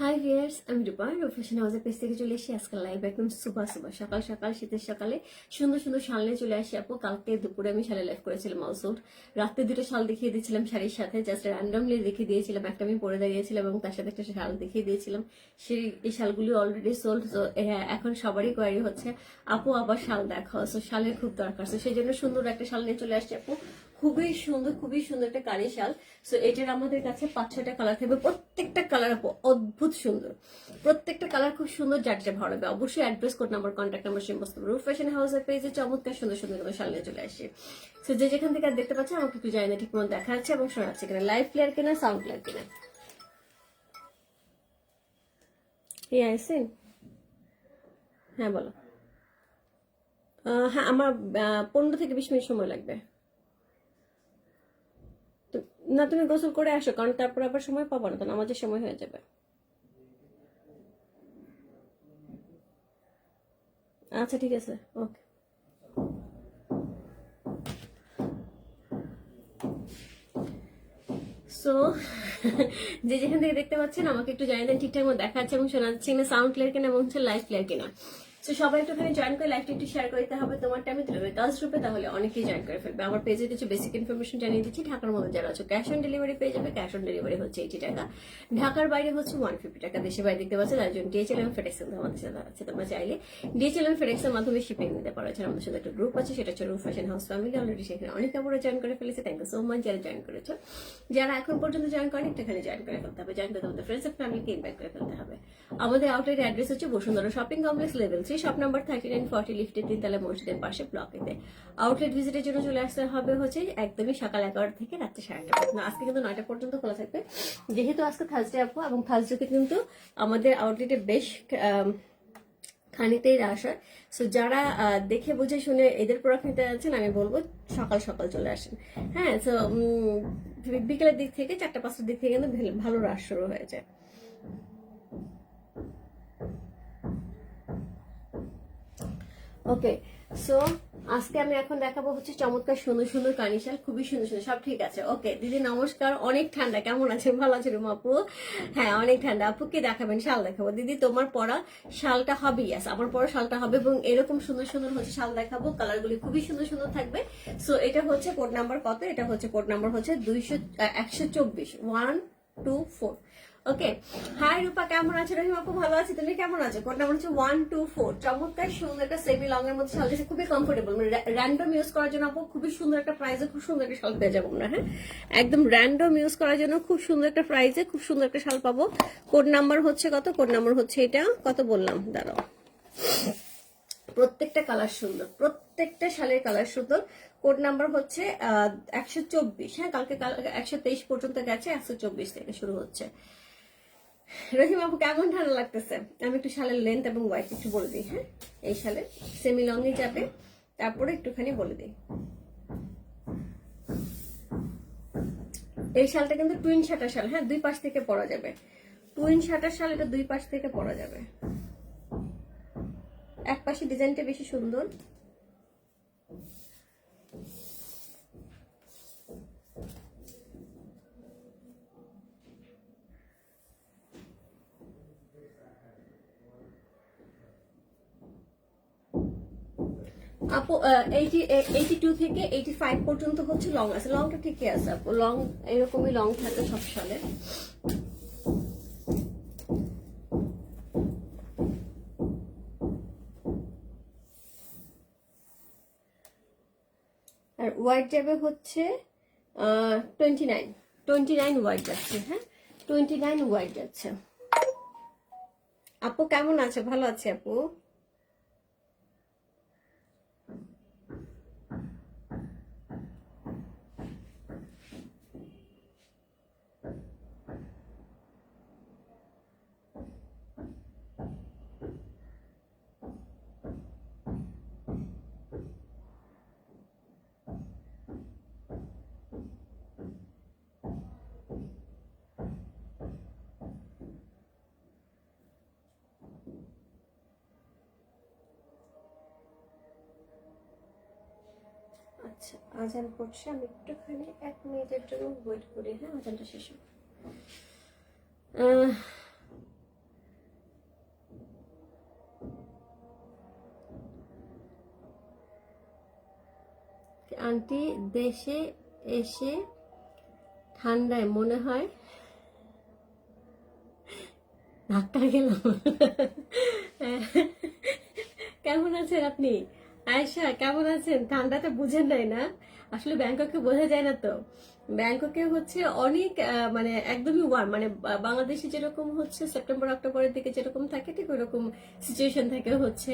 High viewers আমি রূপা রূপেশন হাউসের page থেকে চলে এসেছি। আজকাল লাইভ একদম সুপার সুপার সকাল সকাল, শীতের সকালে। সুন্দর সুন্দর শাল নিয়ে চলে আসি আপু। কালকে দুপুরে আমি শালে লাইভ করেছিলাম অলসোট রাত্রে দুটো শাল দেখিয়ে দিয়েছিলাম শাড়ির সাথে। জাস্ট র্যান্ডমলি দেখিয়ে দিয়েছিলাম। একটা আমি পরে দাঁড়িয়েছিলাম এবং তার সাথে একটা শাল দেখিয়ে দিয়েছিলাম। সেই, এই শালগুলি অলরেডি সোল্ড এখন সবারই কোয়ারি হচ্ছে, আপু, আবার শাল দেখা সো শালের খুব দরকার। সো সেই জন্য সুন্দর একটা শাল নিয়ে চলে আসছে আপু। খুবই সুন্দর খুবই সুন্দর একটা কারি শাল। সো এটার আমাদের কাছে পাঁচ ছটা কালার থাকবে। প্রত্যেকটা কালার অদ্ভুত সুন্দর। প্রত্যেকটা কালার খুব সুন্দর, যার যা ভালো লাগবে। অবশ্যই address code number contact number সমস্ত রুফ ফ্যাশন হাউসের পেজে চমৎকার সুন্দর সুন্দর কোনো শাল নিয়ে চলে আসে। সো যে যেখান থেকে আর দেখতে পাচ্ছেন, আমাকে একটু জানি না ঠিক মতো দেখা যাচ্ছে এবং শোনা যাচ্ছে কিনা। লাইভ প্লেয়ার কিনা সাউন্ড প্লেয়ার কিনা। হ্যাঁ বলো। হ্যাঁ আমার পনেরো থেকে বিশ মিনিট সময় লাগবে। না, তুমি গোসল করে আসো, কারণ তারপর আবার সময় পাবো না তো নামাজের সময় হয়ে যাবে। আচ্ছা ঠিক আছে, ওকে। সো যে যেখান থেকে দেখতে পাচ্ছেন, আমাকে একটু জানিয়ে দেন, ঠিকঠাক মতো দেখা যাচ্ছে এবং শোনা যাচ্ছে কিনা সাউন্ড ক্লিয়ার কিনা এবং হচ্ছে লাইভ ক্লিয়ার কিনা। সো সবাই একটুখানি জয়েন করে লাইভটা একটু শেয়ার করতে হবে। তোমার আমি দিলাম গার্লস গ্রুপে তাহলে অনেকেই জয়েন করে ফেলবে। আমার পেজে কিছু বেসিক ইনফরমেশন জানিয়ে দিচ্ছি, ঢাকার মধ্যে যারা আছে ক্যাশ অন ডেলিভারি পেয়ে যাবে। ক্যাশ অন ডেলিভারি হচ্ছে এইটি টাকা। ঢাকার বাইরে হচ্ছে ওয়ান ফিফটি টাকা। দেশে বাইরে দেখতে পাচ্ছে, তার জন্য ডিএচএল এবং ফেডেক্স আমাদের সাথে আছে, তোমরা চাইলে ডিএচএল এবং ফেডেক্সের মাধ্যমে শিপিং নিতে পারো। এছাড়া আমাদের সাথে একটা গ্রুপ আছে, সেটা হচ্ছে room fashion house family already সেখানে অনেক কাপড়ে জয়েন করে ফেলেছে। থ্যাংক ইউ সো মাচ যারা জয়েন করেছ। যারা এখন পর্যন্ত জয়েন করেন একটুখানি জয়েন করে ফেলতে হবে। জয়েন করে তোমাদের ফ্রেন্ডস এন্ড ফ্যামিলিকে ইনভাইট করে ফেলতে হবে। আমাদের আউটলেট অ্যাড্রেস হচ্ছে Bashundhara shopping complex level three shop number thirty nine forty লিফটে তিনতলা মসজিদের পাশে ব্লকেতে আউটলেট ভিজিটের জন্য চলে আসতে হবে হচ্ছে একদমই সকাল এগারোটা থেকে রাত্রে সাড়ে আটটা পর্যন্ত। আজকে কিন্তু নয়টা পর্যন্ত খোলা থাকবে। যেহেতু আজকে থার্সডে আপু, এবং থার্সডেতে কিন্তু আমাদের আউটলেটে বেশ খানিতেই রাশ হয়। সো যারা দেখে বুঝে শুনে এদের প্রোডাক্ট নিতে যাচ্ছেন আমি বলব সকাল সকাল চলে আসেন। হ্যাঁ তো বিকেলের দিক থেকে, চারটা পাঁচটার দিক থেকে কিন্তু ভালো রাশ শুরু হয়ে যায়। ওকে সো আজকে আমি এখন দেখাবো হচ্ছে চমৎকার সুন্দর সুন্দর কানিশাল, খুবই সুন্দর সুন্দর, সব ঠিক আছে ওকে দিদি নমস্কার, অনেক ঠান্ডা, কেমন আছেন? ভালো আছেন রুমা আপু? হ্যাঁ অনেক ঠান্ডা আপু কি দেখাবেন, শাল দেখাবো। দিদি, তোমার পরা শালটা হবে ইয়াস আমার পরা শালটা হবে, এবং এরকম সুন্দর সুন্দর হচ্ছে শাল দেখাবো কালারগুলি খুবই সুন্দর সুন্দর থাকবে। সো এটা হচ্ছে কোড নাম্বার কত? এটা হচ্ছে কোড নাম্বার হচ্ছে দুইশো একশো চব্বিশ one two four okay hi Rupa কেমন আছে? রহিম আপু ভালো আছে। তুমি কেমন আছো? কোড নাম্বার হচ্ছে ওয়ান টু ফোর চমৎকার সুন্দর একটা সেমি লং এর মধ্যে শাল খুবই কমফোর্টেবল মানে র্যান্ডম ইউজ করার জন্য আপু খুবই সুন্দর একটা প্রাইসে খুব সুন্দর একটা শাল পেয়ে যাব আমরা হ্যাঁ? একদম র্যান্ডম ইউজ করার জন্য খুব সুন্দর একটা প্রাইসে খুব সুন্দর একটা শাল পাবো। কোড নাম্বার হচ্ছে কত? কোড নাম্বার হচ্ছে এটা। কত বললাম? দাঁড়াও। প্রত্যেকটা কালার সুন্দর। প্রত্যেকটা শালের কালার সুন্দর। কোড নাম্বার হচ্ছে একশো চব্বিশ। হ্যাঁ কালকে একশো তেইশ পর্যন্ত গেছে, একশো চব্বিশ থেকে শুরু হচ্ছে। রহিম আপু কেমন ঠান্ডা লাগতেছে। আমি একটু শালের লেন্থ এবং ওয়াইট একটু বলে দিই হ্যাঁ? এই শালের সেমি লংয়ে যাবে, তারপরে একটুখানি বলে দিই। এই শালটা কিন্তু টুইন শাটার শাল হ্যাঁ? দুই পাশ থেকে পরা যাবে। টুইন শাটার শাল, এটা দুই পাশ থেকে পরা যাবে। এক পাশে ডিজাইনটা বেশি সুন্দর। আপু এইটি এইটি টু থেকে এইটি ফাইভ পর্যন্ত হচ্ছে লং আছে। লংটা ঠিকই আছে আপু। লং এরকমই লং থাকে সব সালে। আর হোয়াইট যাবে হচ্ছে twenty nine twenty nine white যাচ্ছে হ্যাঁ? টোয়েন্টি নাইন হোয়াইট যাচ্ছে আপু, কেমন আছে? ভালো আছে আপু? আচ্ছা আজান পড়ছে, আমি একটুখানি এক মিনিটের জন্য ওয়েট করি হ্যাঁ? আজানটা শেষ হোক। আন্টি দেশে এসে ঠান্ডায় মনে হয় ধাক্কা গেল কেমন আছেন আপনি? আয়সা কেমন আছেন? ঠান্ডাটা বুঝেন নাই না? আসলে ব্যাংককে বোঝা যায় না তো। ব্যাংককে হচ্ছে অনেক মানে একদমই ওয়ার্ম মানে বাংলাদেশে যেরকম হচ্ছে সেপ্টেম্বর অক্টোবরের দিকে যেরকম থাকে, ঠিক ওরকম সিচুয়েশন থাকে হচ্ছে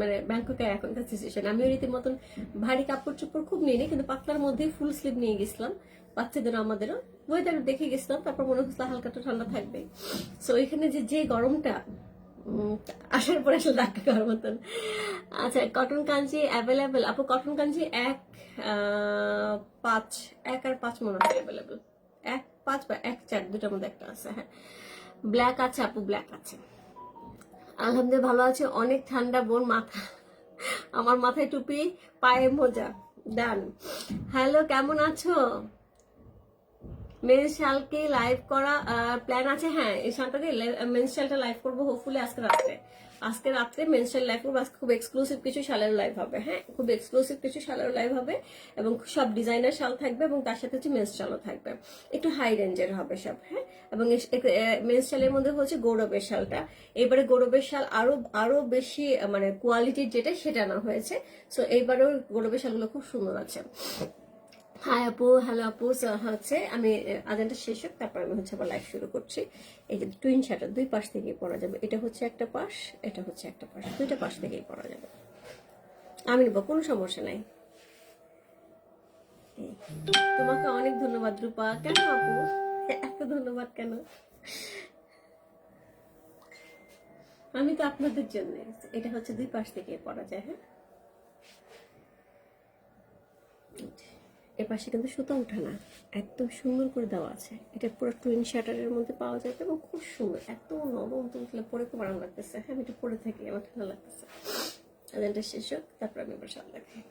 মানে ব্যাংককে এখনকার সিচুয়েশন আমিও রীতিমতন ভারী কাপড় চোপড় খুব নিয়ে নিই কিন্তু পাতলার মধ্যে ফুল স্লিভ নিয়ে গেছিলাম, বাচ্চাদের আমাদেরও। ওয়েদার দেখে গেছিলাম, তারপর মনে হচ্ছিল হালকা তো ঠান্ডা থাকবে সো এখানে যে যে গরমটা আসার পরে আসলে ডাক্তার করার মতন। আচ্ছা কটন কাঞ্জি অ্যাভেলেবেল আপু কটন কাঞ্জি এক পাঁচ, এক আর পাঁচ মনে হয় অ্যাভেলেবেল এক, পাঁচ বা এক চার, দুটার মধ্যে একটা আছে হ্যাঁ। ব্ল্যাক আছে, আপু ব্ল্যাক আছে। আলহামদুলিল্লাহ ভালো আছে, অনেক ঠান্ডা বোন, মাথা। আমার মাথায় টুপি, পায়ে মোজা। ডান হ্যালো কেমন আছো? মেন শালকে লাইভ করা প্ল্যান আছে হ্যাঁ এই শালটা দিয়ে মেন শালটা লাইভ করব হোপফুলি আজকে রাত্রে। আজকে রাত্রে মেন শাল লাইভ করব, আজকে খুব এক্সক্লুসিভ কিছু শালের লাইভ হবে হ্যাঁ খুব এক্সক্লুসিভ কিছু শালের লাইভ হবে, এবং সব ডিজাইনার শাল থাকবে, এবং তার সাথে হচ্ছে মেন্স শালও থাকবে। একটু হাই রেঞ্জের হবে সব হ্যাঁ এবং মেন্স শালের মধ্যে হচ্ছে গৌরবের শালটা। এবারে গৌরবের শাল আরও আরও বেশি মানে কোয়ালিটির যেটা, সেটা না হয়েছে। সো এইবারেও গৌরবের শালগুলো খুব সুন্দর আছে। হাই আপু হ্যালো আপু হচ্ছে আমি আহ, আজানটা শেষ হোক তারপর আমি হচ্ছে আবার লাইভ শুরু করছি। এই যে টুইন শাটার দুই পাশ থেকেই পড়া যাবে। এটা হচ্ছে একটা পাশ এটা হচ্ছে একটা পাশ। দুইটা পাশ থেকেই পড়া যাবে। আমি নেব কোনো সমস্যা নাই। তোমাকে অনেক ধন্যবাদ রূপা। কেন আপু? এত ধন্যবাদ কেন? আমি তো আপনাদের জন্য। এটা হচ্ছে দুই পাশ থেকে পড়া যায় হ্যাঁ? এ পাশে কিন্তু সুতা ওঠা না। একদম সুন্দর করে দেওয়া আছে। এটা পুরো টুইন শাটারের মধ্যে পাওয়া যাবে এবং খুব সুন্দর। এত নরম তো উঠলে পরে খুব আরাম লাগতেছে। হ্যাঁ আমি এটা পরে থাকি, আমার ঠান্ডা লাগতেছে। এটা শেষ হোক, তারপর আমি এবার সাল দেখাই।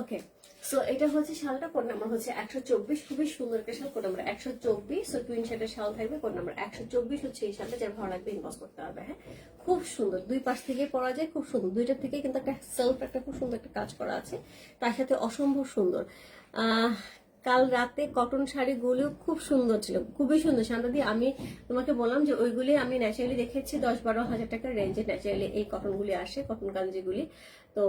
ওকে সো এটা হচ্ছে শালটা কোড নাম্বার হচ্ছে একশো চব্বিশ। খুবই সুন্দর একটা শাল কোড নাম্বার একশো চব্বিশ। সো টুইন শার্টের শাল থাকবে কোড নাম্বার একশো চব্বিশ হচ্ছে এই শালটা, যার ভালো লাগবে ইনভেস্ট করতে হবে হ্যাঁ? খুব সুন্দর। দুই পাশ থেকে পরা যায়, খুব সুন্দর। দুইটার থেকে কিন্তু একটা সেলফ একটা খুব সুন্দর একটা কাজ করা আছে। তার সাথে অসম্ভব সুন্দর। কাল রাতে কটন শাড়িগুলো খুব সুন্দর ছিল, খুবই সুন্দর। শান্তা দিয়ে আমি তোমাকে বললাম যে ওইগুলি আমি ন্যাচারালি দেখেছি, দশ বারো হাজার টাকার রেঞ্জে ন্যাচারালি এই কটনগুলি আসে কটন কাঞ্জিগুলি। তো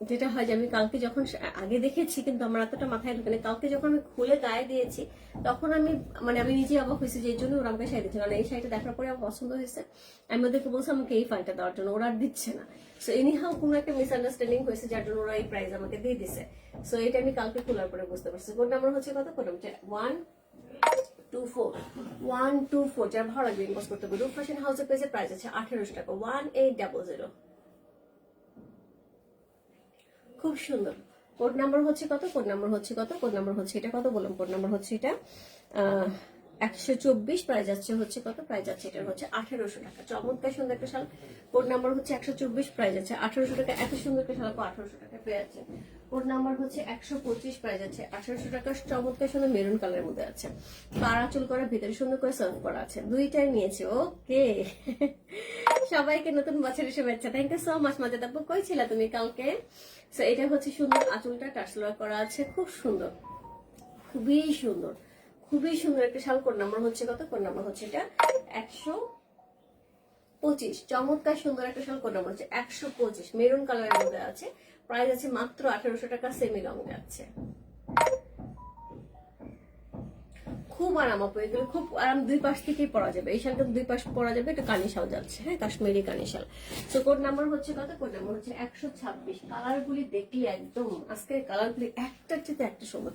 যেটা হয় যে আমি কালকে যখন আগে দেখেছি, কিন্তু আমার এতটা মাথায় ঢুকে না। কালকে যখন আমি খুলে গায়ে দিয়েছি, তখন আমি মানে আমি নিজে অবাক হয়েছি যে এই জন্য ওরা আমাকে শাড়ি দিচ্ছে। কারণ এই শাড়িটা দেখার পরে আমার পছন্দ হয়েছে। আমি ওদেরকে বলছি, আমাকে এই ফাইলটা দেওয়ার জন্য। ওরা দিচ্ছে না। সো এনিহাও কোনো একটা মিসআন্ডারস্ট্যান্ডিং হয়েছে যার জন্য ওরা এই প্রাইজ আমাকে দিয়ে দিছে। সো এটা আমি কালকে খোলার পরে বুঝতে পারছি। কোন নাম্বার হচ্ছে কত? কোন one two four one two four যার ভালো লাগবে ইনভেস্ট করতে হবে রূপ ফ্যাশন হাউসের পেজে প্রাইস আছে আঠেরোশো টাকা। ওয়ান এইট ডাবল জিরো খুব সুন্দর। কোড নাম্বার হচ্ছে কত? কোড নাম্বার হচ্ছে কত? কোড নাম্বার হচ্ছে এটা কত বললাম? কোড নাম্বার হচ্ছে এটা একশো চব্বিশ প্রাইস যাচ্ছে হচ্ছে কত? প্রাইস যাচ্ছে এটা হচ্ছে আঠেরোশো টাকা। চমৎকার সুন্দর একটা শাল। কোড নাম্বার হচ্ছে একশো চব্বিশ প্রাইস আছে আঠেরোশো টাকা। এত সুন্দর একটা শাল, আঠারোশো টাকা পেয়ে যাচ্ছে। কোড নাম্বার হচ্ছে একশো পঁচিশ প্রাইস আছে আঠারোশো টাকা। চমৎকার সুন্দর মেরুন কালারের মধ্যে আছে। পাড়া চুল করা, ভিতরে সুন্দর করে সার্ভ করা আছে। দুইটাই নিয়েছে, ওকে। সবাইকে নতুন বছরের শুভেচ্ছা। থ্যাংক ইউ সো মাচ মজা তাপ্পু কই ছিল তুমি কালকে? সো এটা হচ্ছে সুন্দর আঁচলটা টার্সেল করা আছে। খুব সুন্দর। খুবই সুন্দর। খুবই সুন্দর একটা শাল কোড নাম্বার হচ্ছে কত? কোড নাম্বার হচ্ছে এটা? একশো পঁচিশ। চমৎকার সুন্দর একটা শাল কোড নাম্বার হচ্ছে একশো পঁচিশ। মেরুন কালারের মধ্যে আছে। প্রাইস আছে মাত্র আঠারোশো টাকা সেমি লং আছে। খুব আরাম আপু, এগুলো খুব আরাম দুই পাশ থেকেই পরা যাবে। এই শালটা দুই পাশ পরা যাবে, এটা কানিশাল যাচ্ছে। হ্যাঁ কাশ্মীরি কানিশাল তো কোড নাম্বার হচ্ছে কত? কোড নাম্বার হচ্ছে একশো ছাব্বিশ। কালার গুলি দেখলে একদম আজকে কালার গুলি একটার চেয়ে একটা সুন্দর।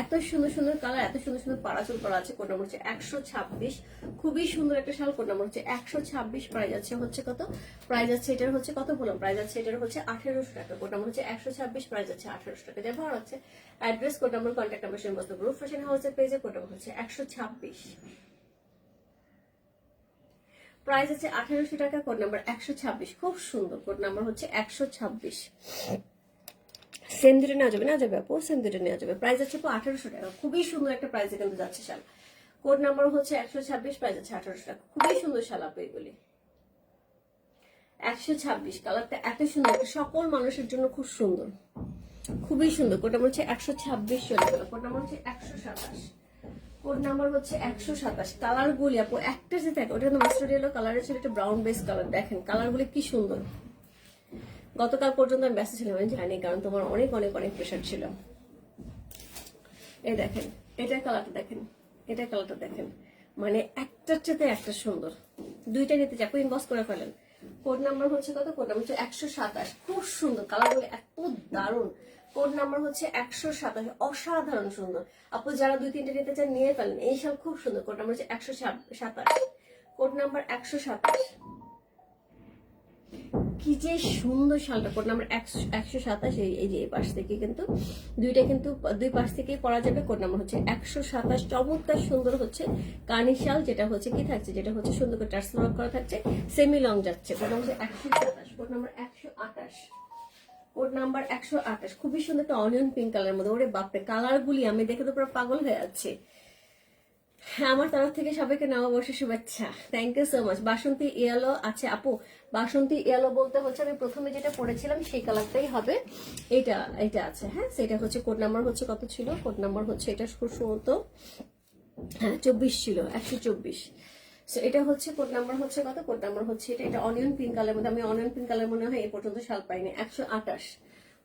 এত সুন্দর সুন্দর কালার, এত সুন্দর সুন্দর পাড়াচুল করা আছে কোড নাম্বার হচ্ছে একশো ছাব্বিশ। খুবই সুন্দর একটা শাল কোড নাম্বার হচ্ছে একশো ছাব্বিশ প্রাইজ আছে, হচ্ছে কত? প্রাইজ আছে এটার হচ্ছে কত বললাম? প্রাইস আছে এটার হচ্ছে আঠেরোশো টাকা কোড নাম্বার হচ্ছে একশো ছাব্বিশ প্রাইজ আছে আঠারোশো টাকা। যা ভালো আছে address code number contact number শ্রীমস্ত group fashion হাউসের পেজে কোড নাম্বার হচ্ছে একশো ছাব্বিশ। প্রাইস আছে আঠারোশো টাকা কোড নাম্বার একশো ছাব্বিশ। খুব সুন্দর কোড নাম্বার হচ্ছে একশো ছাব্বিশ। সেম নেওয়া যাবে না যাবে আপু সেম নেওয়া যাবে। প্রাইস আছে আঠারোশো টাকা, খুবই সুন্দর একটা প্রাইসে কিন্তু যাচ্ছে শাল। কোড নাম্বার হচ্ছে একশো ছাব্বিশ প্রাইস আছে আঠারোশো টাকা। খুবই সুন্দর শাল আপু এগুলি। একশো ছাব্বিশ কালারটা এত সুন্দর, সকল মানুষের জন্য খুব সুন্দর। খুবই সুন্দর। কোড নাম্বার হচ্ছে একশো ছাব্বিশ, চলে গেল। কোড নাম্বার হচ্ছে একশো সাতাশ। কোড নাম্বার হচ্ছে একশো সাতাশ। কালার গুলি আপু, একটা যে থাকে, ওটা কিন্তু মাস্টার ইয়েলো কালারের ছিল একটা ব্রাউন বেস কালার দেখেন কালার গুলি কি সুন্দর। গতকাল পর্যন্ত আমি ব্যস্ত ছিলাম, আমি জানি কারণ তোমার অনেক অনেক অনেক প্রেশার ছিল। এই দেখেন, এটার কালারটা দেখেন, এটার কালারটা দেখেন। মানে একটার সাথে একটা সুন্দর। দুইটা নিতে চাই ইনবক্স করে ফেলেন। কোড নাম্বার হচ্ছে কত? কোড নাম্বার হচ্ছে একশো সাতাশ। খুব সুন্দর কালারগুলো এত দারুণ। কোড নাম্বার হচ্ছে একশো সাতাশ, অসাধারণ সুন্দর। আপু, যারা দুই, তিনটে নিতে চান, নিয়ে ফেলেন। এই সাল খুব সুন্দর কোড নাম্বার হচ্ছে একশো সাতাশ। কোড নাম্বার একশো সাতাশ। কি যে সুন্দর শালটা কোড নাম্বার একশো সাতাশ এই যে পাশ থেকে কিন্তু দুইটা কিন্তু দুই পাশ থেকে পরা যাবে। কোড নাম্বার হচ্ছে একশো সাতাশ। চমৎকার সুন্দর হচ্ছে কানি শাল যেটা হচ্ছে কি থাকছে? যেটা হচ্ছে সুন্দর করে টার্সেল ওয়ার্ক করা থাকছে সেমি লং যাচ্ছে। কোড নাম্বার একশো সাতাশ। কোড নাম্বার একশো আঠাশ। কোড নাম্বার একশো আঠাশ। খুবই সুন্দর একটা অনিয়ন পিঙ্ক কালারের মধ্যে। ওরে বাপরে কালার গুলি আমি দেখে তো পুরো পাগল হয়ে যাচ্ছে। হ্যাঁ, আমার তরফ থেকে সবাইকে নববর্ষের শুভেচ্ছা। থ্যাংক ইউ সো মাচ বাসন্তী ইয়ালো আছে আপু বাসন্তী ইয়ালো বলতে হচ্ছে আমি প্রথমে যেটা পড়েছিলাম সেই কালারটাই হবে। এটা এটা আছে হ্যাঁ? সেটা হচ্ছে কোড নাম্বার হচ্ছে কত ছিল? কোড নাম্বার হচ্ছে এটা খুব হ্যাঁ চব্বিশ ছিল একশো চব্বিশ। So, এটা হচ্ছে কোড নাম্বার হচ্ছে কত? কোড নাম্বার হচ্ছে এটা এটা অনিয়ন পিঙ্ক কালার মধ্যে আমি অনিয়ন পিঙ্ক কালার মনে হয় এই পর্যন্ত শাল পাইনি একশো আঠাশ।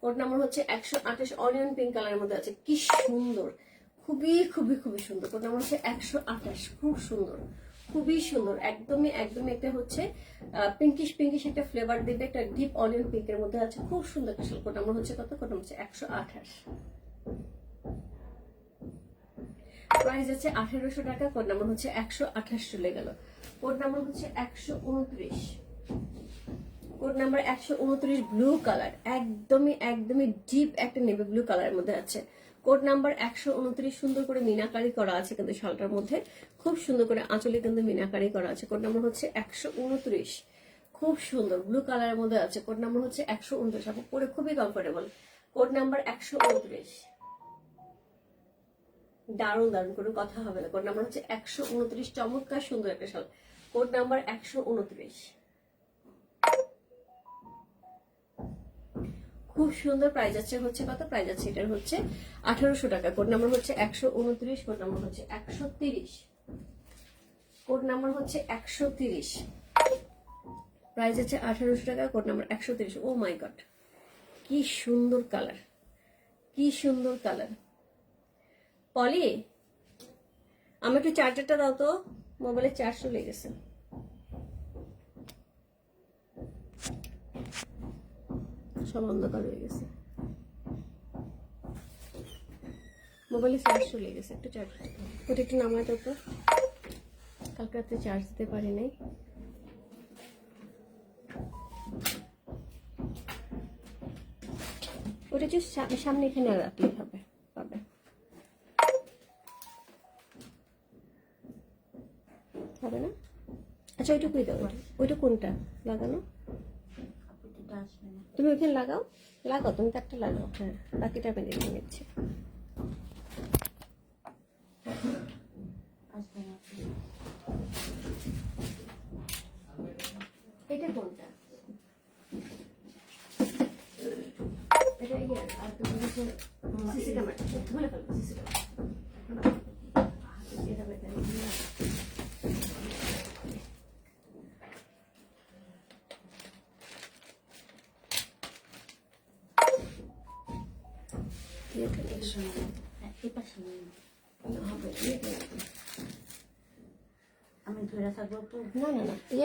কোড নাম্বার হচ্ছে একশো আঠাশ অনিয়ন পিঙ্ক কালারের মধ্যে আছে কি সুন্দর। খুবই খুবই খুবই সুন্দর। কোড নাম্বার হচ্ছে একশো আঠাশ খুব সুন্দর। খুবই সুন্দর, একদমই একদমই একটা হচ্ছে পিঙ্কিশ পিঙ্কিশ একটা ফ্লেভার দেবে, একটা ডিপ অনিয়ন পিঙ্কের মধ্যে আছে, খুব সুন্দর একটা শাল কোড নাম্বার হচ্ছে কত? নাম্বার হচ্ছে? একশো আঠাশ। প্রাইস আছে আঠেরোশো টাকা কোড নাম্বার হচ্ছে একশো আঠাশ চলে গেল। কোড নাম্বার হচ্ছে একশো উনত্রিশ। কোড নাম্বার একশো উনত্রিশ ব্লু কালার একদমই একদমই ডিপ একটা নেভি ব্লু কালারের মধ্যে আছে। কোড নাম্বার একশো উনত্রিশ সুন্দর করে মিনাকারি করা আছে কিন্তু শালটার মধ্যে। খুব সুন্দর করে আঁচলে কিন্তু মিনাকারি করা আছে। কোড নাম্বার হচ্ছে একশো উনত্রিশ। খুব সুন্দর ব্লু কালারের মধ্যে আছে। কোড নাম্বার হচ্ছে একশো উনত্রিশ। আপনি পরে খুবই কমফোর্টেবল কোড নাম্বার একশো উনত্রিশ। দারুণ দারুণ কোনো কথা হবে না। কোড নাম্বার হচ্ছে একশো উনত্রিশ। চমৎকার সুন্দর একটা শাল। কোড নাম্বার একশো উনত্রিশ। খুব সুন্দর প্রাইস আছে হচ্ছে কত? প্রাইস আছে এটার হচ্ছে আঠারোশো টাকা। কোড নাম্বার হচ্ছে একশো উনত্রিশ কোড নাম্বার হচ্ছে একশো তিরিশ। কোড নাম্বার হচ্ছে একশো তিরিশ। প্রাইস আছে আঠারোশো টাকা কোড নাম্বার একশো তিরিশ। ও মাই গড কি সুন্দর কালার কি সুন্দর কালার পলি আমার একটু চার্জারটা দাও তো। মোবাইলে চার্জ চলে গেছে। সব অন্ধকার হয়ে গেছে। মোবাইলে চার্জ চলে গেছে, একটু চার্জ ওটা একটু নামায় তো কালকে রাতে চার্জ দিতে পারি নাই। ওটা just সামনে এখানে রাখলেই হবে, পাবে। হবে না? আচ্ছা ওইটা কই দাও ওইটা কোনটা? লাগানো? তুমি ওইখানে লাগাও। লাগাও, তুমি তো একটা লাগাও। হ্যাঁ বাকিটা আমি দেখে নিচ্ছি। এটা কোনটা? এটা ইয়ে আর তুমি সিসি ক্যামেরা। ধরে ফেলো, সিসি এটা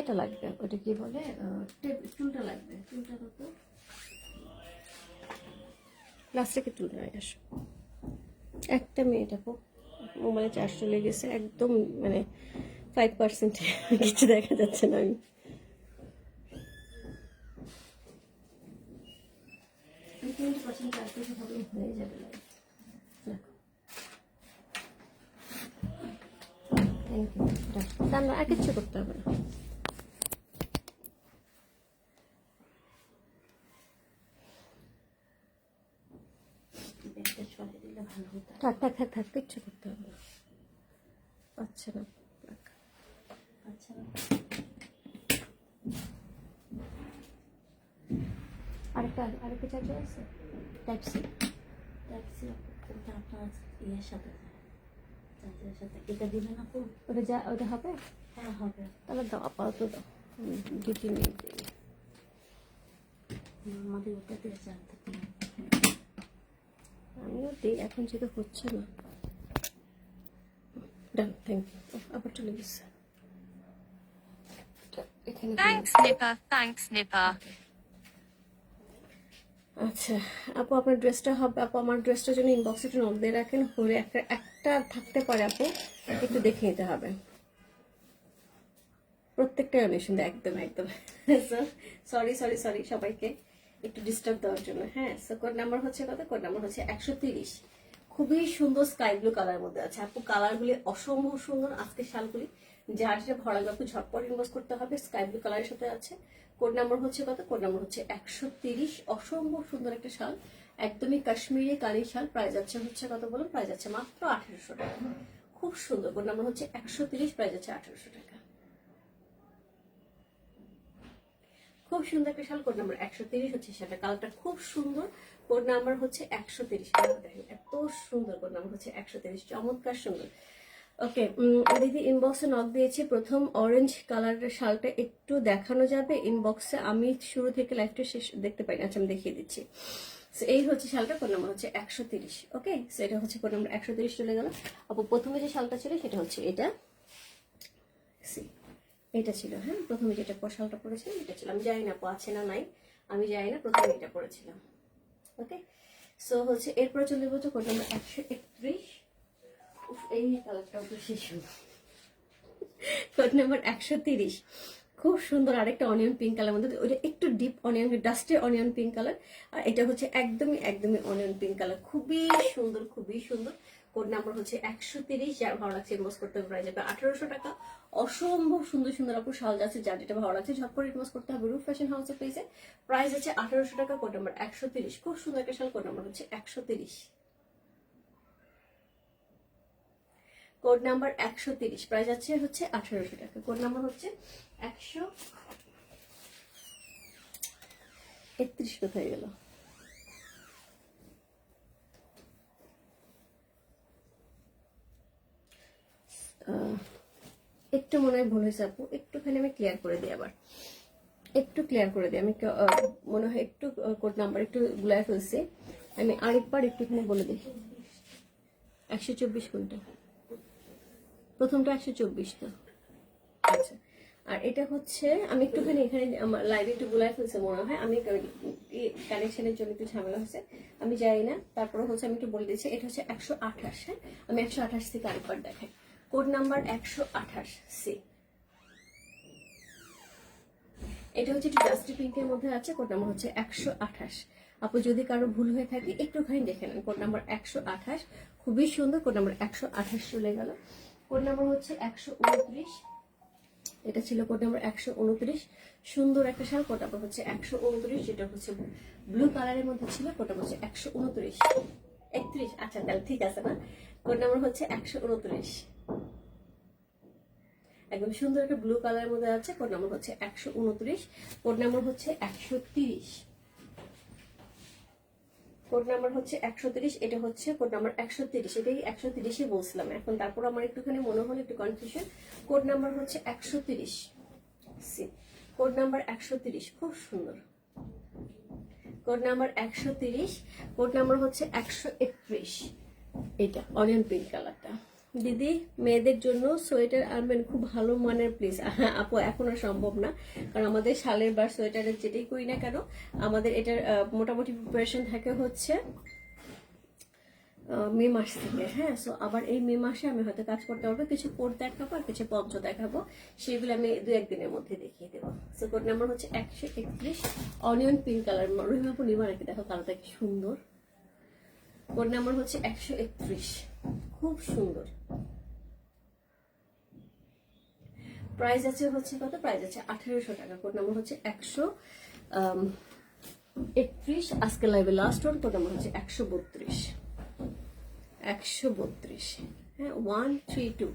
ইয়েটা লাগবে ওটা কি বলে? টেপ- চুলটা লাগবে চুলটা কত প্লাস্টিকের চুল নিয়ে আসো। একটা মিনিট আপু মোবাইলে চার্জ চলে গেছে একদম মানে ফাইভ পার্সেন্ট কিছু দেখা যাচ্ছে না আমি। দুই পার্সেন্ট চার্জ করতে হবে হয়ে যাবে আর কিচ্ছু করতে হবে না ব্যাগটা সরে দিলে ভালো হতো থাক থাক থাক থাক কিচ্ছু করতে হবে না। আচ্ছা না। রাখ। আচ্ছা আরেকটা আরেকটা চার্জার আছে? টাইপ সি ট্যাক্সি ওটা আপনার ইয়ের সাথে। চার্জারের সাথে। এটা দিবেন আপু? ওটা যা ওটা হবে? হ্যাঁ হবে। তাহলে দাও আপাতত দাও। দু তিন মিনিট দিই। আমাদের ওটা দিয়ে জানতে আমিও দিই এখন যেটা হচ্ছে না। ডান থ্যাংক ইউ আবার চলে গেছে। এখানে Thanks, Nipper. Thanks, Nipper. আচ্ছা আপু আপনার ড্রেসটা হবে আপু আমার ড্রেসটার জন্য ইনবক্সে একটু নক দিয়ে রাখেন হলে একটা একটা থাকতে পারে আপু। একটু দেখে নিতে হবে। প্রত্যেকটা অনেশন একদম একদম। সরি সরি সরি সবাইকে। একটু ডিস্টার্ব দেওয়ার জন্য। হ্যাঁ কোড নাম্বার হচ্ছে কত? কোড নাম্বার হচ্ছে একশো তিরিশ। খুবই সুন্দর স্কাই ব্লু কালার মধ্যে আছে। আপু কালারগুলি অসম্ভব সুন্দর আজকে শালগুলি যার যেটা ভরা আপু ঝটপট ইনভেস্ট করতে হবে স্কাই ব্লু কালারের সাথে আছে। কোড নাম্বার হচ্ছে কত? কোড নাম্বার হচ্ছে একশো তিরিশ। অসম্ভব সুন্দর একটা শাল। একদমই কাশ্মীরি কালি শাল। প্রাইস যাচ্ছে হচ্ছে কত বলুন? প্রাইস যাচ্ছে মাত্র আঠেরোশো টাকা। খুব সুন্দর। কোড নাম্বার হচ্ছে একশো তিরিশ। প্রাইস যাচ্ছে আঠেরোশো টাকা। খুব সুন্দর একটা শাল, কোড নাম্বার একশো তিরিশ হচ্ছে সেটা কালারটা খুব সুন্দর। কোড নাম্বার হচ্ছে একশো তিরিশ। এত সুন্দর কোড নাম্বার হচ্ছে একশো তিরিশ। চমৎকার সুন্দর। ওকে দিদি ইনবক্সে নক দিয়েছে। প্রথম অরেঞ্জ কালারের শালটা একটু দেখানো যাবে। ইনবক্সে আমি শুরু থেকে লাইফটা শেষ দেখতে পাই আচ্ছা আমি দেখিয়ে দিচ্ছি। এই হচ্ছে শালটা কোন নাম্বার হচ্ছে একশো তিরিশ। ওকে সো এটা হচ্ছে কোন নাম্বার একশো তিরিশ চলে গেল। আপু প্রথমে যে শালটা ছিল, সেটা হচ্ছে এটা। সি এটা ছিল হ্যাঁ? প্রথমে যেটা শালটা পরেছিলাম এটা ছিল। আমি জানি না আছে না নাই। আমি জানি না প্রথমে এটা পরেছিলাম ওকে? সো হচ্ছে এরপরে চলে যাব কোড নাম্বার একশো একত্রিশ। এই কালারটাও তো সুন্দর কোড নাম্বার একশো তিরিশ। খুব সুন্দর আরেকটা অনিয়ন পিঙ্ক কালার মধ্যে। ওইটা একটু ডিপ অনিয়ন ডাস্টে অনিয়ন পিঙ্ক কালার আর এটা হচ্ছে একদমই একদমই অনিয়ন পিঙ্ক কালার খুবই সুন্দর খুবই সুন্দর। কোড নাম্বার হচ্ছে একশো তিরিশ, যার ভালো লাগছে ইনভেস্ট করতে প্রায় যাবে আঠারোশো টাকা। অসম্ভব সুন্দর সুন্দর আপুর শাল যাচ্ছে, যার যেটা ভালো লাগছে ঝটপট ইনভেস্ট করতে হবে। রুফ ফ্যাশন হাউসের পেয়েছে। প্রাইস হচ্ছে আঠারোশো টাকা কোড নাম্বার একশো তিরিশ। খুব সুন্দর একটা শাল কোড নাম্বার হচ্ছে একশো তিরিশ। কোড নাম্বার একশো তিরিশ প্রাইস আছে হচ্ছে আঠারোশো টাকা। কোড নাম্বার হচ্ছে একশো একত্রিশ, কোথায় গেল? একটু মনে হয় ভুল হয়েছে আপু। একটুখানি আমি ক্লিয়ার করে দিই আবার। একটু ক্লিয়ার করে দিই। আমি মনে হয় একটু কোড নাম্বার একটু গুলায় ফেলছি। আমি আরেকবার একটুখানি বলে দিই। একশো চব্বিশ কোনটা? প্রথমটা একশো চব্বিশ তো। আচ্ছা। আর এটা হচ্ছে, আমি একটুখানি এখানে আমার লাইভে একটু গুলাই ফেলছে মনে হয়। আমি কানেকশনের জন্য একটু ঝামেলা হয়েছে। আমি যাই না। তারপরে হচ্ছে আমি একটু বলে দিচ্ছি। এটা হচ্ছে একশো আঠাশ হ্যাঁ? আমি একশো আঠাশ থেকে আরেকবার দেখাই। কোড নাম্বার একশো আঠাশ সি। এটা হচ্ছে ডাস্টি পিঙ্কের মধ্যে আছে, কোড নাম্বার হচ্ছে একশো আঠাশ। আপু, যদি কারও ভুল হয়ে থাকে, একটুখানি দেখে নেন। কোড নাম্বার একশো আঠাশ, খুবই সুন্দর কোড নাম্বার একশো আঠাশ চলে গেল। কোড নাম্বার হচ্ছে একশো উনত্রিশ। এটা ছিল কোড নাম্বার একশো উনত্রিশ। সুন্দর একটা শাল, কোড নাম্বার হচ্ছে একশো উনত্রিশ। যেটা হচ্ছে ব্লু কালারের মধ্যে ছিল, কোড নাম্বার হচ্ছে একশো উনত্রিশ। একত্রিশ? আচ্ছা তাহলে ঠিক আছে না। কোড নাম্বার হচ্ছে একশো উনত্রিশ। একদম সুন্দর একটা ব্লু কালারের মধ্যে আছে কোড নাম্বার হচ্ছে একশো উনত্রিশ কোড নাম্বার হচ্ছে একশো তিরিশ। কোড নাম্বার হচ্ছে একশো তিরিশ, এটা হচ্ছে কোড নাম্বার একশো তিরিশ, এটাই একশো তিরিশে বলছিলাম। এখন তারপর আমার একটুখানি মনে হলো, একটু কনফিউশন কোড নাম্বার হচ্ছে একশো তিরিশ। সি কোড নাম্বার একশো তিরিশ, খুব সুন্দর। কোড নাম্বার একশো তিরিশ কোড নাম্বার হচ্ছে একশো একত্রিশ। এটা অনিয়ন পিঙ্ক কালারটা দিদি, মেয়েদের জন্য সোয়েটার আনবেন খুব ভালো মানের প্লিজ আপু, এখন আর সম্ভব না। কারণ আমাদের শালের বা সোয়েটারের যেটাই করি না কেন, আমাদের এটার মোটামুটি প্রিপারেশন থাকে হচ্ছে মে মাস থেকে হ্যাঁ? সো আবার এই মে মাসে আমি হয়তো কাজ করতে পারব, কিছু কোড দেখাবো আর কিছু পঞ্চ দেখাবো। সেগুলো আমি দু একদিনের মধ্যে দেখিয়ে দেবো। সো কোড নাম্বার হচ্ছে একশো একত্রিশ অনিয়ন পিঙ্ক কালার রহিমাপুর নিবা নাকি দেখো কালারটা কি সুন্দর। কোড নাম্বার হচ্ছে একশো একত্রিশ। খুব সুন্দর। প্রাইস আছে হচ্ছে কত? প্রাইস আছে আঠারোশো টাকা। কোড নাম্বার হচ্ছে একশো একত্রিশ। আজকে লাইভে লাস্ট ওয়ান কোড নাম্বার হচ্ছে একশো বত্রিশ। একশো বত্রিশ। হ্যাঁ ওয়ান থ্রি টু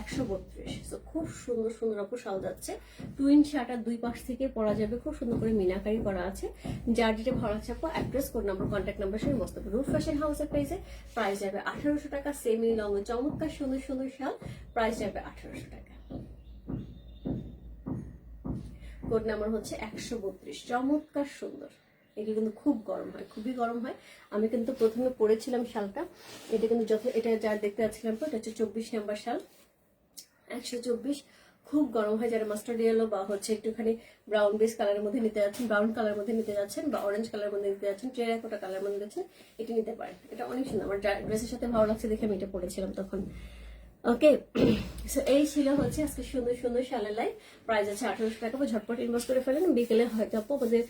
একশো বত্রিশ। তো খুব সুন্দর সুন্দর অপর শাল যাচ্ছে। টুইন শার্টার দুই পাশ থেকে পরা যাবে, খুব সুন্দর করে মিনাকারি করা আছে। যার যেটা ভালো লাগছে আপু address code number contact number সঙ্গে বসতে রুট ফ্যাশন হাউসের প্রাইসে প্রাইস যাবে আঠারোশো টাকা সেমি লং চমৎকার, সুন্দর সুন্দর শাল। প্রাইস যাবে আঠারোশো টাকা। কোড নাম্বার হচ্ছে একশো বত্রিশ। চমৎকার, সুন্দর। এগুলো কিন্তু খুব গরম হয়, খুবই গরম হয়। আমি কিন্তু প্রথমে পরেছিলাম শালটা। এটা কিন্তু যত এটা যা দেখতে পাচ্ছিলাম তো, এটা হচ্ছে চব্বিশ নাম্বার শাল। একশো চব্বিশ, খুব গরম হয়। যারা মাস্টার্ড ইয়েলো বা হচ্ছে একটুখানি ব্রাউন বেস কালারের মধ্যে নিতে যাচ্ছেন ব্রাউন কালারের মধ্যে নিতে যাচ্ছেন বা অরেঞ্জ কালারের মধ্যে নিতে যাচ্ছেন টেরাকোটা কালারের মধ্যে যাচ্ছেন, এটা নিতে পারেন। এটা অনেক সুন্দর। আমার ড্রেসের সাথে ভালো লাগছে দেখে আমি এটা পরেছিলাম তখন। ওকে সো এই ছিল হচ্ছে আজকে সুন্দর সুন্দর শালের লাইভ প্রাইস আছে আঠারোশো টাকা। বা ঝটপট ইনভেস্ট করে ফেলেন। বিকেলে হয়তো আমাদের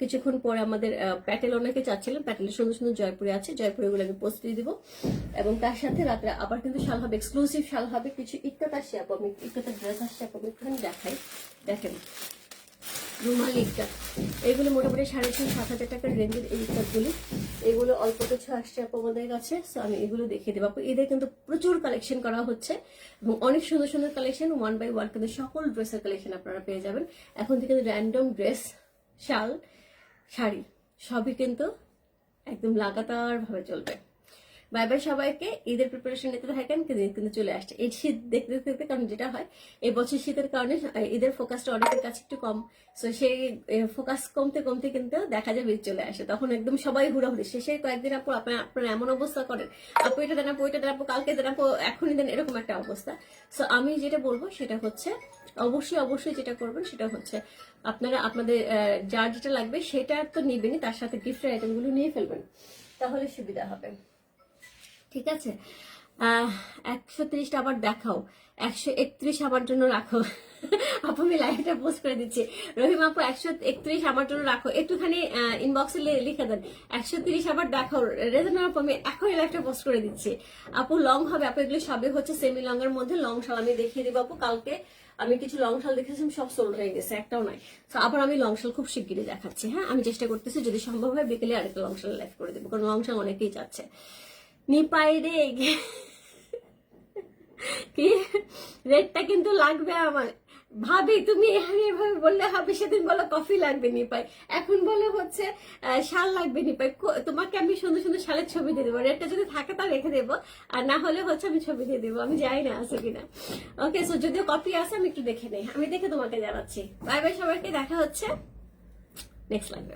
কিছুক্ষণ পরে আমাদের প্যাটেল অনেকে চাচ্ছিলেন। প্যাটেলের সুন্দর সুন্দর জয়পুরে আছে। জয়পুরে গুলো আমি পোস্ট দিয়ে দিব। এবং তার সাথে রাত্রে আবার কিন্তু শাল হবে। এক্সক্লুসিভ শাল হবে। কিছু ইকত আসছে আপু। আমি ড্রেস আসছে আপু। আমি একটুখানি দেখাই। দেখেন। রুমাল ইকটা এগুলো মোটামুটি সাড়ে ছয়, সাত হাজার টাকার রেঞ্জের এই ইকটাগুলি এগুলো অল্প কিছু আসছে আপু আমাদের কাছে সো আমি এগুলো দেখিয়ে দেবো। এদের কিন্তু প্রচুর কালেকশন করা হচ্ছে এবং অনেক সুন্দর সুন্দর কালেকশন ওয়ান বাই ওয়ান কিন্তু সকল ড্রেসের কালেকশন আপনারা পেয়ে যাবেন। এখন থেকে র্যান্ডম ড্রেস শাল, শাড়ি, সবই কিন্তু একদম লাগাতার ভাবে চলবে। বাই বাই সবাইকে, ঈদের প্রিপারেশন নিতে থাকেন, কিন্তু চলে আসছে। এই শীত দেখতে দেখতে কারণ যেটা হয়, এই বছর শীতের কারণে ঈদের ফোকাসটা অনেকের কাছে একটু কম। সো সেই ফোকাস কমতে কমতে কিন্তু দেখা যাবে চলে আসে। তখন একদম সবাই হুড়াহুড়ি। শেষে কয়েকদিন আপু, আপনার, আপনারা এমন অবস্থা করেন। আপু, এটা দেন আপু এটা দেন আপু, কালকে দেন আপু, এখনই দেন, এরকম একটা অবস্থা। সো আমি যেটা বলব, সেটা হচ্ছে, অবশ্যই অবশ্যই যেটা করবেন, সেটা হচ্ছে, আপনারা আপনাদের যার যেটা লাগবে, সেটা তো নিবেনই, তার সাথে গিফটের আইটেমগুলো নিয়ে ফেলবেন। তাহলে সুবিধা হবে। ঠিক আছে? একশো তিরিশটা আবার দেখাও। একশো একত্রিশ আমার জন্য রাখো। আপু, আমি লাইভটা পোস্ট করে দিচ্ছি। রহিম আপু, একশো একত্রিশ আমার জন্য রাখো। একটুখানি ইনবক্সে লিখে দেন। একশো তিরিশ আবার দেখাও। রেজন আপু, আমি এখনই লাইভটা পোস্ট করে দিচ্ছি। আপু লং হবে। আপু, এগুলো সবই হচ্ছে সেমি লং এর মধ্যে। লং শাল আমি দেখিয়ে দিব আপু কালকে। আমি কিছু লং শাল দেখেছিলাম, সব সোল্ড হয়ে গেছে। একটাও নাই। তো আবার আমি লং শাল খুব শিগগিরই দেখাচ্ছি হ্যাঁ? আমি চেষ্টা করতেছি, যদি সম্ভব হয়, বিকেলে আরেকটা লং শাল লাইভ করে দেবো। কারণ লং শাল অনেকেই চাচ্ছে নিপাই রে কি? রেটটা কিন্তু লাগবে আমার। ভাবি, তুমি এখানে এভাবে বললে হবে সেদিন বলো কফি লাগবে নিপাই। এখন বলো হচ্ছে শাল লাগবে নিপাই। তোমাকে আমি সুন্দর সুন্দর শালের ছবি দিয়ে দেবো। রেটটা যদি থাকে তা রেখে দেবো। আর না হলে হচ্ছে আমি ছবি দিয়ে দেবো। আমি যাই না আছে কিনা। ওকে সো যদিও কপি আছে, আমি একটু দেখে নেই। আমি দেখে তোমাকে জানাচ্ছি। বাই বাই সবাইকে, দেখা হচ্ছে। নেক্সট লাগবে